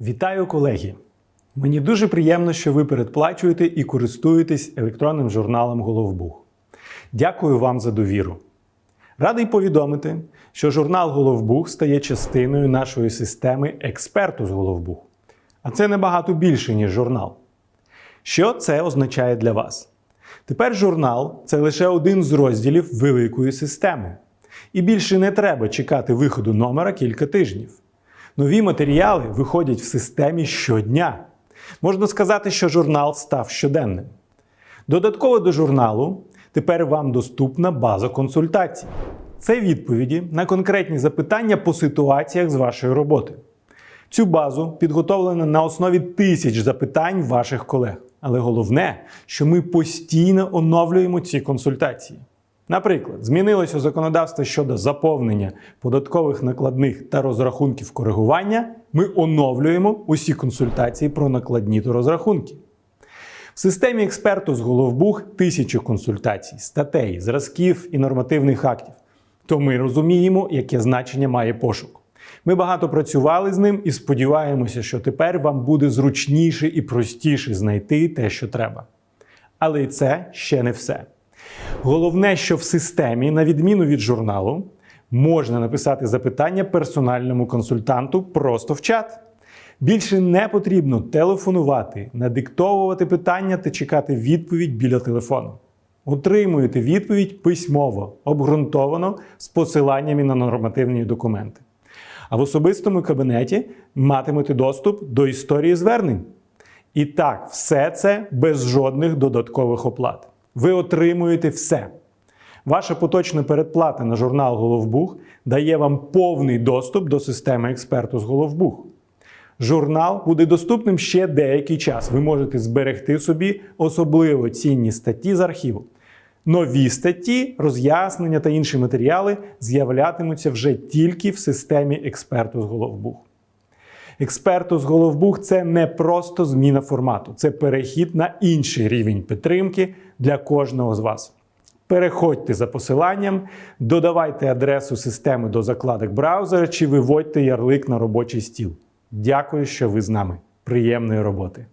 Вітаю, колеги! Мені дуже приємно, що ви передплачуєте і користуєтесь електронним журналом Головбух. Дякую вам за довіру. Радий повідомити, що журнал Головбух стає частиною нашої системи експерту з Головбух. А це набагато більше, ніж журнал. Що це означає для вас? Тепер журнал це лише один з розділів великої системи. І більше не треба чекати виходу номера кілька тижнів. Нові матеріали виходять в системі щодня. Можна сказати, що журнал став щоденним. Додатково до журналу тепер вам доступна база консультацій. Це відповіді на конкретні запитання по ситуаціях з вашої роботи. Цю базу підготовлена на основі тисяч запитань ваших колег. Але головне, що ми постійно оновлюємо ці консультації. Наприклад, змінилося законодавство щодо заповнення податкових накладних та розрахунків коригування. Ми оновлюємо усі консультації про накладні та розрахунки. В системі експерту з Головбух тисячі консультацій, статей, зразків і нормативних актів. То ми розуміємо, яке значення має пошук. Ми багато працювали з ним і сподіваємося, що тепер вам буде зручніше і простіше знайти те, що треба. Але і це ще не все. Головне, що в системі, на відміну від журналу, можна написати запитання персональному консультанту просто в чат. Більше не потрібно телефонувати, надиктовувати питання та чекати відповідь біля телефону. Отримуєте відповідь письмово, обґрунтовано з посиланнями на нормативні документи. А в особистому кабінеті матимете доступ до історії звернень. І так, все це без жодних додаткових оплат. Ви отримуєте все. Ваша поточна передплата на журнал Головбух дає вам повний доступ до системи експерту з Головбух. Журнал буде доступним ще деякий час. Ви можете зберегти собі особливо цінні статті з архіву. Нові статті, роз'яснення та інші матеріали з'являтимуться вже тільки в системі експерту з Головбух. Експерту з Головбух це не просто зміна формату, це перехід на інший рівень підтримки для кожного з вас. Переходьте за посиланням, додавайте адресу системи до закладок браузера чи виводьте ярлик на робочий стіл. Дякую, що ви з нами. Приємної роботи!